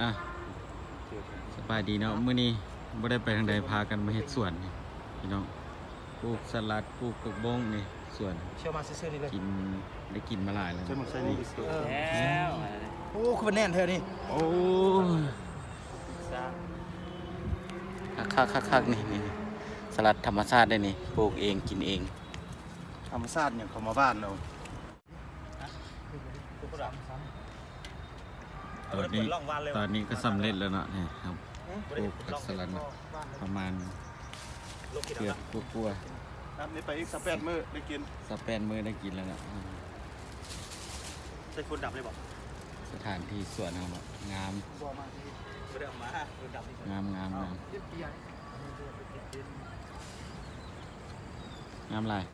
อะสบายดีเนาะมื้อนี้บ่ได้ไปทางใดพากันมาเฮ็ดสวนนี่พี่น้องปลูกสลัดปลูกกระบงนี่สวนเชื่อมาซื่อๆนี่เลยกินได้กินมาหลายแล้วใช่มึงใช่นี่เออแล้วโอ้คุณเป็นแน่นเธอนี่โอ้คักคักคักๆๆๆนี่นี่สลัดธรรมชาติได้นี่ปลูกเองกินเอง ธรรมชาติอย่างเขามาบ้านเรา ตอนนี้ตอนนี้ก็สำเร็จแล้วเนาะนี่ครับปลูกผักสลัดเนาะประมาณเกือบกลัวนับนี้ไปอีกสักแปดมื้อได้กินๆสแปนมือได้กินแล้วเนาะอืมใส่ฝุ่นดับเลยบอกสถานที่สวนเราเนาะงามไม่ได้เอามาฝุ่นดับนี่งามงามงามงามหลาย